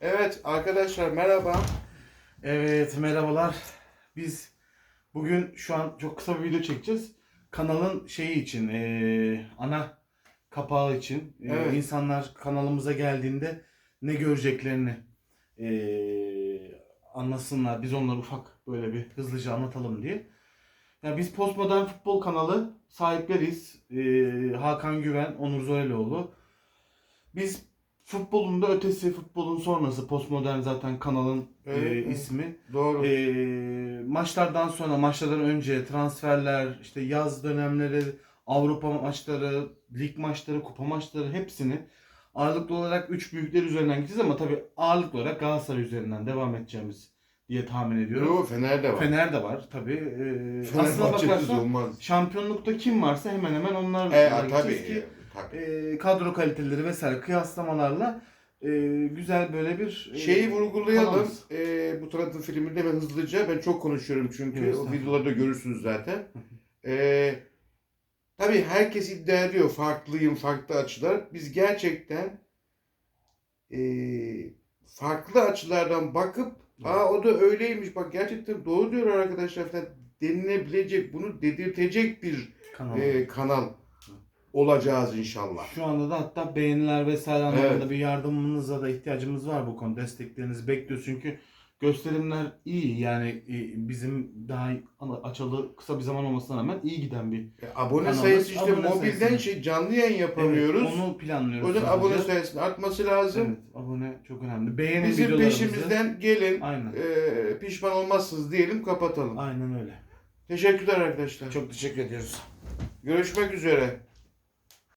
Evet arkadaşlar merhaba. Evet merhabalar. Biz bugün şu an çok kısa bir video çekeceğiz. Kanalın şeyi için, eee, ana kapağı için. Eee, Evet. insanlar kanalımıza geldiğinde ne göreceklerini eee, anlasınlar. Biz onları ufak böyle bir hızlıca anlatalım diye. Ya biz Postmodern Futbol kanalı sahipleriyiz. Eee, Hakan Güven, Onur Zoreloğlu. Biz futbolun da ötesi, futbolun sonrası Postmodern zaten kanalın Evet, evet. ismi. Doğru. Ee, maçlardan sonra, maçlardan önce transferler, işte yaz dönemleri, Avrupa maçları, lig maçları, kupa maçları hepsini ağırlıklı olarak üç büyükler üzerinden gideceğiz ama tabii ağırlıklı olarak Galatasaray üzerinden devam edeceğimiz diye tahmin ediyorum. Yo, Fener de var. Fener de var tabii. Ee, aslına Fenerbahçe'siz bakarsan olmaz. şampiyonlukta kim varsa hemen hemen onlar E, tabii. ki tabii. E, kadro kaliteleri vesaire kıyaslamalarla e, güzel böyle bir e, Şeyi vurgulayalım. Ee, bu tanıtım filminde ben hızlıca ben çok konuşuyorum çünkü Evet, o videolarda görürsünüz zaten. Ee, tabii herkes iddia ediyor farklıyım, farklı açılar. Biz gerçekten ee, farklı açılardan bakıp aa o da öyleymiş bak gerçekten doğru diyor arkadaşlar falan denilebilecek bunu dedirtecek bir kanal. ee, kanal olacağız inşallah. Şu anda da hatta beğeniler vesaire anlamında Evet. bir yardımınıza da ihtiyacımız var bu konu. Desteklerinizi bekliyoruz çünkü gösterimler iyi yani e, bizim daha açalı kısa bir zaman olmasına rağmen iyi giden bir E, abone Kanalımız, sayısı işte abone mobilden sayısı. şey canlı yayın yapamıyoruz. Evet, onu planlıyoruz. o yüzden hızlıca. abone sayısının artması lazım. Evet, abone çok önemli. Beğenin Bizim videolarımızı. peşimizden gelin. Aynen. e, pişman olmazsınız diyelim kapatalım. Aynen öyle. Teşekkürler arkadaşlar. Çok teşekkür ediyoruz. Görüşmek üzere.